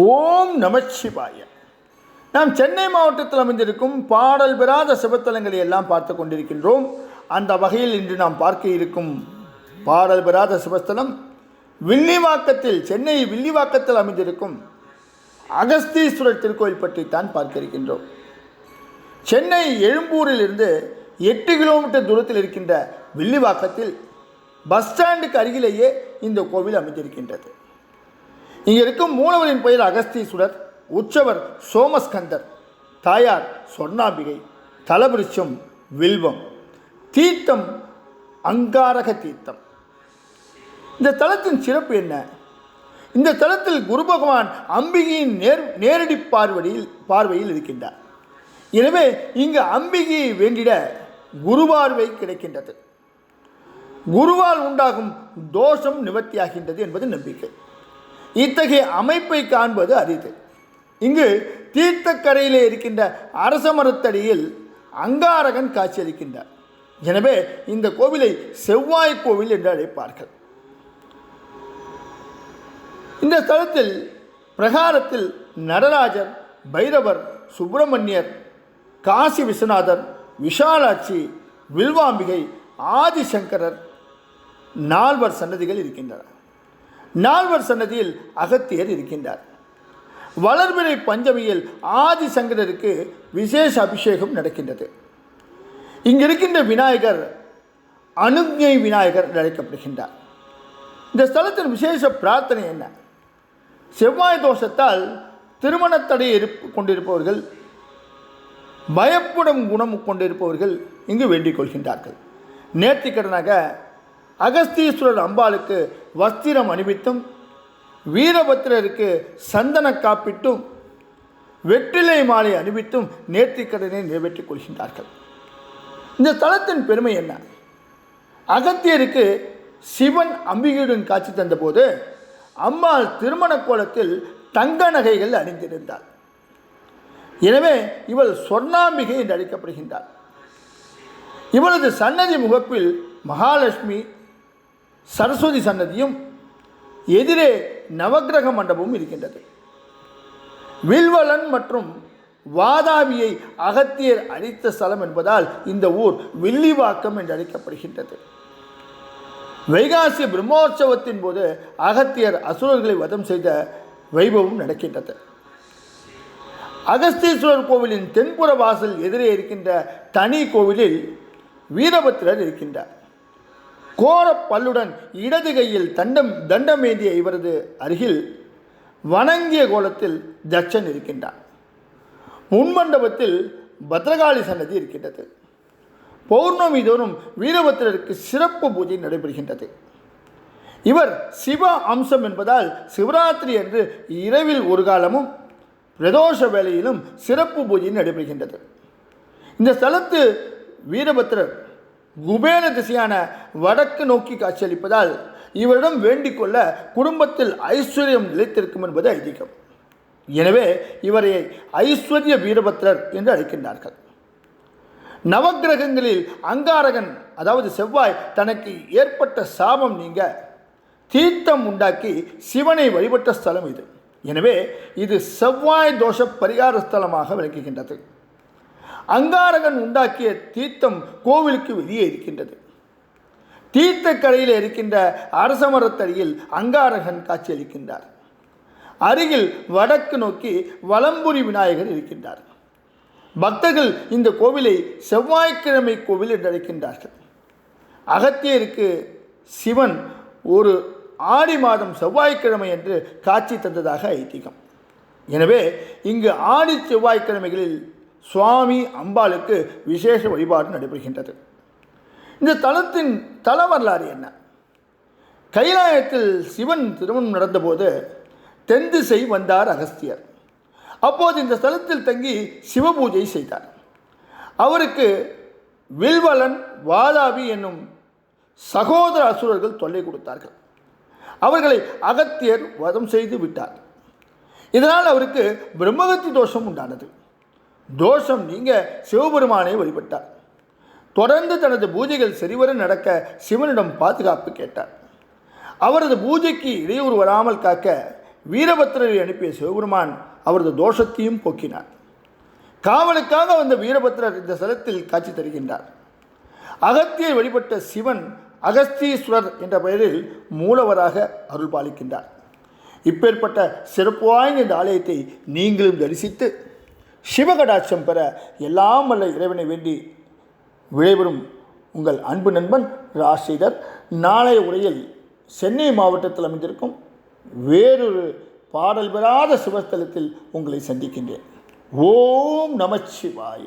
ஓம் நமச்சிவாய நாம் சென்னை மாவட்டத்தில் அமைந்திருக்கும் பாடல் பெறாத சிவத்தலங்களை எல்லாம் பார்த்து கொண்டிருக்கின்றோம். அந்த வகையில் இன்று நாம் பார்க்க இருக்கும் பாடல் பெறாத சிவஸ்தலம் வில்லிவாக்கத்தில் சென்னை வில்லிவாக்கத்தில் அமைந்திருக்கும் அகஸ்தீஸ்வரர் திருக்கோயில் பற்றி தான் பார்க்க இருக்கின்றோம். சென்னை எழும்பூரிலிருந்து எட்டு கிலோமீட்டர் தூரத்தில் இருக்கின்ற வில்லிவாக்கத்தில் பஸ் ஸ்டாண்டுக்கு அருகிலேயே இந்த கோவில் அமைந்திருக்கின்றது. இங்கே இருக்கும் மூலவரின் பெயர் அகஸ்தீஸ்வரர் உற்சவர் சோமஸ்கந்தர் தாயார் சொர்ணாம்பிகை தலபிருச்சம் வில்வம் தீர்த்தம் அங்காரக தீர்த்தம். இந்த தலத்தின் சிறப்பு என்ன? இந்த தலத்தில் குரு பகவான் அம்பிகையின் நேர் நேரடி பார்வையில் பார்வையில் இருக்கின்றார். எனவே இங்கு அம்பிகையை வேண்டிட குருவார்வை கிடைக்கின்றது. குருவால் உண்டாகும் தோஷம் நிவர்த்தியாகின்றது என்பது நம்பிக்கை. இத்தகைய அமைப்பை காண்பது அரிது. இங்கு தீர்த்தக்கரையிலே இருக்கின்ற அரச மரத்தடியில் அங்காரகன் காட்சியளிக்கின்றார். எனவே இந்த கோவிலை செவ்வாய் கோவில் என்று அழைப்பார்கள். இந்த ஸ்தலத்தில் பிரகாரத்தில் நடராஜர் பைரவர் சுப்பிரமணியர் காசி விஸ்வநாதர் விஷாலாட்சி வில்வாம்பிகை ஆதிசங்கரர் நால்வர் சன்னதிகள் இருக்கின்றன. நால்வர் சன்னதியில் அகத்தியர் இருக்கின்றார். வளர்பிறை பஞ்சமியில் ஆதிசங்கரருக்கு விசேஷ அபிஷேகம் நடக்கின்றது. இங்கிருக்கின்ற விநாயகர் அனுஜை விநாயகர் அழைக்கப்படுகின்றார். இந்த ஸ்தலத்தின் விசேஷ பிரார்த்தனை என்ன? செவ்வாய் தோஷத்தால் திருமணத்தடை இருப்பு கொண்டிருப்பவர்கள் பயப்படும் குணம் கொண்டிருப்பவர்கள் இங்கு வேண்டிக் கொள்கின்றார்கள். நேர்த்திக்கடனாக அகஸ்தீஸ்வரர் அம்பாளுக்கு வஸ்திரம் அணிவித்தும் வீரபத்திரருக்கு சந்தன காப்பிட்டும் வெற்றிலை மாலை அணிவித்தும் நேர்த்திக்கடனை நிறைவேற்றிக் கொள்கின்றார்கள். இந்த தலத்தின் பெருமை என்ன? அகத்தியருக்கு சிவன் அம்பிகையுடன் காட்சி தந்தபோது அம்மாள் திருமண கோலத்தில் தங்க நகைகள் அணிந்திருந்தார் எனவே இவள் சொர்ணாம்பிகை என்று அழைக்கப்படுகின்றாள். இவளது சன்னதி முகப்பில் மகாலட்சுமி சரஸ்வதி சன்னதியும் எதிரே நவக்கிரக மண்டபமும் இருக்கின்றது. வில்வலன் மற்றும் வாதாபியை அகத்தியர் அழித்த ஸ்தலம் என்பதால் இந்த ஊர் வில்லிவாக்கம் என்று அழைக்கப்படுகின்றது. வைகாசி பிரம்மோற்சவத்தின் போது அகத்தியர் அசுரர்களை வதம் செய்த வைபவம் நடக்கின்றது. அகஸ்தீஸ்வரர் கோவிலின் தென்புற வாசல் எதிரே இருக்கின்ற தனி கோவிலில் வீரபத்திரர் இருக்கின்றார். கோர பல்லுடன் இடது கையில் தண்டம் தண்டமேந்திய இவரது அருகில் வணங்கிய கோலத்தில் தட்சன் இருக்கின்றார் முன்மண்டபத்தில் பத்ரகாளி சன்னதி இருக்கின்றது. பௌர்ணமி தோறும் வீரபத்திரருக்கு சிறப்பு பூஜை நடைபெறுகின்றது. இவர் சிவ அம்சம் என்பதால் சிவராத்திரி அன்று இரவில் ஒரு காலமும் பிரதோஷ வேளையிலும் சிறப்பு பூஜை நடைபெறுகின்றது. இந்த ஸ்தலத்து வீரபத்திரர் குபேர திசையான வடக்கு நோக்கி காட்சியளிப்பதால் இவரிடம் வேண்டிக் கொள்ள குடும்பத்தில் ஐஸ்வர்யம் நிலைத்திருக்கும் என்பது ஐதீகம். எனவே இவரை ஐஸ்வர்ய வீரபத்ரர் என்று அழைக்கின்றார்கள். நவக்கிரகங்களில் அங்காரகன் அதாவது செவ்வாய் தனக்கு ஏற்பட்ட சாபம் நீங்க தீர்த்தம் உண்டாக்கி சிவனை வழிபட்ட ஸ்தலம் இது. எனவே இது செவ்வாய் தோஷ பரிகார ஸ்தலமாக விளக்குகின்றது அங்காரகன் உண்டாக்கிய தீர்த்தம் கோவிலுக்கு வெளியே இருக்கின்றது. தீர்த்தக்கரையில் இருக்கின்ற அரசமரத்தடியில் அங்காரகன் காட்சியளிக்கின்றார். அருகில் வடக்கு நோக்கி வலம்புரி விநாயகர் இருக்கின்றார். பக்தர்கள் இந்த கோவிலை செவ்வாய்க்கிழமை கோவில் என்று அழைக்கின்றார்கள். அகத்தியருக்கு சிவன் ஒரு ஆடி மாதம் செவ்வாய்க்கிழமை என்று காட்சி தந்ததாக ஐதீகம். எனவே இங்கு ஆடி செவ்வாய்க்கிழமைகளில் சுவாமி அம்பாளுக்கு விசேஷ வழிபாடு நடைபெறுகின்றது. இந்த தலத்தின் தல வரலாறு என்ன? கைலாயத்தில் சிவன் திருமணம் நடந்தபோது தென் திசை வந்தார் அகஸ்தியர். அப்போது இந்த ஸ்தலத்தில் தங்கி சிவபூஜை செய்தார். அவருக்கு வில்வலன் வாதாபி என்னும் சகோதர அசுரர்கள் தொல்லை கொடுத்தார்கள். அவர்களை அகத்தியர் வதம் செய்து விட்டார். இதனால் அவருக்கு பிரம்மகத்தி தோஷம் உண்டானது. தோஷம் நீங்க சிவபெருமானை வழிபட்டார். தொடர்ந்து தனது பூஜைகள் சரிவர நடக்க சிவனிடம் பாதுகாப்பு கேட்டார். அவரது பூஜைக்கு இடையூறு வராமல் காக்க வீரபத்திரரை அனுப்பிய சிவபெருமான் அவரது தோஷத்தையும் போக்கினார். காவலுக்காக வந்த வீரபத்திரர் இந்த ஸ்தலத்தில் காட்சி தருகின்றார். அகத்தியை வழிபட்ட சிவன் அகஸ்தீஸ்வரர் என்ற பெயரில் மூலவராக அருள் பாலிக்கின்றார் இப்பேற்பட்ட சிறப்பு வாய்ந்த இந்த ஆலயத்தை நீங்களும் தரிசித்து சிவகடாட்சம் பெற எல்லாம் வல்ல இறைவனை வேண்டி விடைபெறும் உங்கள் அன்பு நண்பன் ராசிதர். நாளைய உரையில் சென்னை மாவட்டத்தில் அமைந்திருக்கும் வேறொரு பாடல் பெறாத சிவஸ்தலத்தில் உங்களை சந்திக்கின்றேன். ஓம் நமச்சிவாய.